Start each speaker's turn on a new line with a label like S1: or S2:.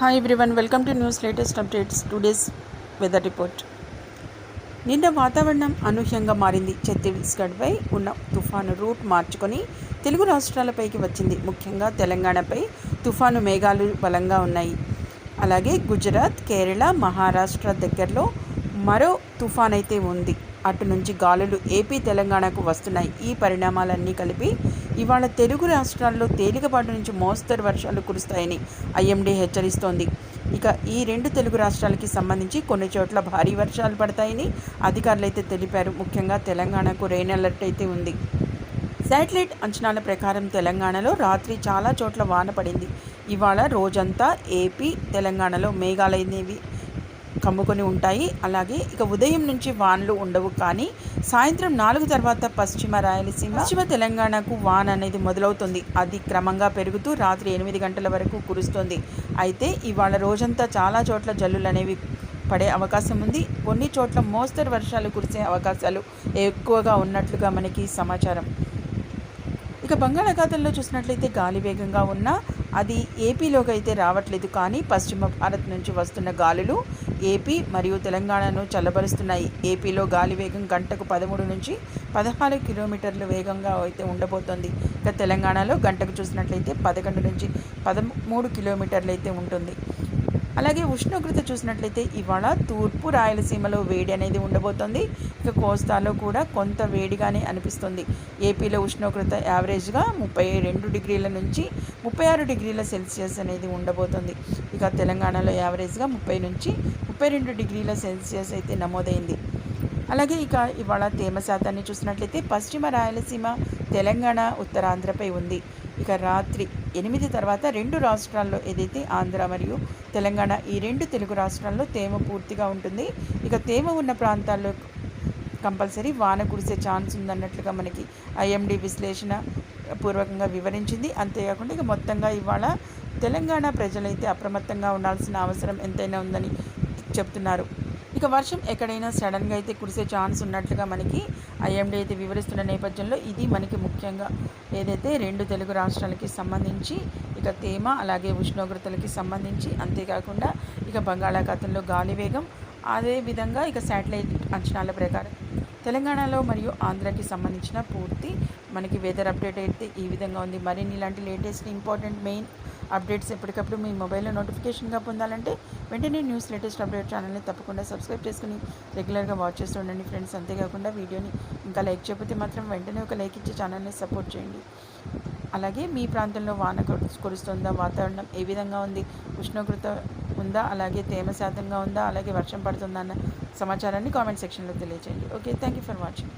S1: Hi everyone welcome to news latest updates today's weather report నిన్న వాతావరణం అనూహ్యంగా మారింది. ఛత్తీస్గఢ్పై ఉన్న తుఫాను రూట్ మార్చుకొని తెలుగు రాష్ట్రాలపైకి వచ్చింది. ముఖ్యంగా తెలంగాణపై తుఫాను మేఘాలు బలంగా ఉన్నాయి. అలాగే గుజరాత్ కేరళ మహారాష్ట్ర దగ్గరలో మరో తుఫాన్ అయితే ఉంది. అటు నుంచి గాలులు ఏపీ తెలంగాణకు వస్తున్నాయి. ఈ పరిణామాలన్నీ కలిపి ఇవాళ తెలుగు రాష్ట్రాల్లో తేలికపాటు నుంచి మోస్తరు వర్షాలు కురుస్తాయని ఐఎండీ హెచ్చరిస్తోంది. ఇక ఈ రెండు తెలుగు రాష్ట్రాలకి సంబంధించి కొన్ని చోట్ల భారీ వర్షాలు పడతాయని అధికారులు అయితే తెలిపారు. ముఖ్యంగా తెలంగాణకు రెయిన్ అలర్ట్ అయితే ఉంది. శాటిలైట్ అంచనాల ప్రకారం తెలంగాణలో రాత్రి చాలా చోట్ల వాన పడింది. ఇవాళ రోజంతా ఏపీ తెలంగాణలో మేఘాలయనేవి కమ్ముకొని ఉంటాయి. అలాగే ఇక ఉదయం నుంచి వానలు ఉండవు కానీ సాయంత్రం నాలుగు తర్వాత పశ్చిమ రాయలసీమ పశ్చిమ తెలంగాణకు వాన అనేది మొదలవుతుంది. అది క్రమంగా పెరుగుతూ రాత్రి ఎనిమిది గంటల వరకు కురుస్తుంది. అయితే ఇవాళ రోజంతా చాలా చోట్ల జల్లులు అనేవి పడే అవకాశం ఉంది. కొన్ని చోట్ల మోస్తరు వర్షాలు కురిసే అవకాశాలు ఎక్కువగా ఉన్నట్లుగా మనకి సమాచారం. ఇక బంగాళాఖాతంలో చూసినట్లయితే గాలి వేగంగా ఉన్నా అది ఏపీలోకి అయితే రావట్లేదు కానీ పశ్చిమ భారత్ నుంచి వస్తున్న గాలులు ఏపీ మరియు తెలంగాణను చల్లబరుస్తున్నాయి. ఏపీలో గాలి వేగం గంటకు పదమూడు నుంచి పదహారు కిలోమీటర్ల వేగంగా అయితే ఉండబోతోంది. ఇక తెలంగాణలో గంటకు చూసినట్లయితే పదకొండు నుంచి పదమూడు కిలోమీటర్లు అయితే ఉంటుంది. అలాగే ఉష్ణోగ్రత చూసినట్లయితే ఇవాళ తూర్పు రాయలసీమలో వేడి అనేది ఉండబోతోంది. ఇక కోస్తాలో కూడా కొంత వేడిగానే అనిపిస్తుంది. ఏపీలో ఉష్ణోగ్రత యావరేజ్గా ముప్పై రెండు డిగ్రీల నుంచి ముప్పై ఆరు డిగ్రీల సెల్సియస్ అనేది ఉండబోతోంది. ఇక తెలంగాణలో యావరేజ్గా ముప్పై నుంచి ముప్పై రెండు డిగ్రీల సెల్సియస్ అయితే నమోదైంది. అలాగే ఇక ఇవాళ తేమ శాతాన్ని చూసినట్లయితే పశ్చిమ రాయలసీమ తెలంగాణ ఉత్తరాంధ్రపై ఉంది. ఇక రాత్రి. ఎనిమిది తర్వాత రెండు రాష్ట్రాల్లో ఏదైతే ఆంధ్ర మరియు తెలంగాణ ఈ రెండు తెలుగు రాష్ట్రాల్లో తేమ పూర్తిగా ఉంటుంది. ఇక తేమ ఉన్న ప్రాంతాల్లో కంపల్సరీ వాన కురిసే ఛాన్స్ ఉందన్నట్లుగా మనకి ఐఎండి విశ్లేషణ పూర్వకంగా వివరించింది. అంతేకాకుండా ఇక మొత్తంగా ఇవాళ తెలంగాణ ప్రజలైతే అప్రమత్తంగా ఉండాల్సిన అవసరం ఎంతైనా ఉందని చెప్తున్నారు. ఇక వర్షం ఎక్కడైనా సడన్గా అయితే కురిసే ఛాన్స్ ఉన్నట్లుగా మనకి ఐఎండీ అయితే వివరిస్తున్న నేపథ్యంలో ఇది మనకి ముఖ్యంగా ఏదైతే రెండు తెలుగు రాష్ట్రాలకి సంబంధించి ఇక తేమ అలాగే ఉష్ణోగ్రతలకి సంబంధించి అంతేకాకుండా ఇక బంగాళాఖాతంలో గాలి వేగం అదేవిధంగా ఇక శాటిలైట్ అంచనాల ప్రకారం తెలంగాణలో మరియు ఆంధ్రాకి సంబంధించిన పూర్తి మనకి వెదర్ అప్డేట్ అయితే ఈ విధంగా ఉంది. మరిన్ని ఇలాంటి లేటెస్ట్ ఇంపార్టెంట్ మెయిన్ అప్డేట్స్ ఎప్పటికప్పుడు మీ మొబైల్లో నోటిఫికేషన్గా పొందాలంటే వెంటనే న్యూస్ లేటెస్ట్ అప్డేట్ ఛానల్ని తప్పకుండా సబ్స్క్రైబ్ చేసుకుని రెగ్యులర్గా వాచ్ చేస్తూ ఉండండి ఫ్రెండ్స్. అంతేకాకుండా వీడియోని ఇంకా లైక్ చేయకపోతే మాత్రం వెంటనే ఒక లైక్ ఇచ్చి ఛానల్ని సపోర్ట్ చేయండి. అలాగే మీ ప్రాంతంలో వాన కురుస్తుందా? వాతావరణం ఏ విధంగా ఉంది? ఉష్ణోగ్రత ఉందా? అలాగే తేమ శాతంగా ఉందా? అలాగే వర్షం పడుతుందా? అన్న సమాచారాన్ని కామెంట్ సెక్షన్లో తెలియజేయండి okay thank you for watching.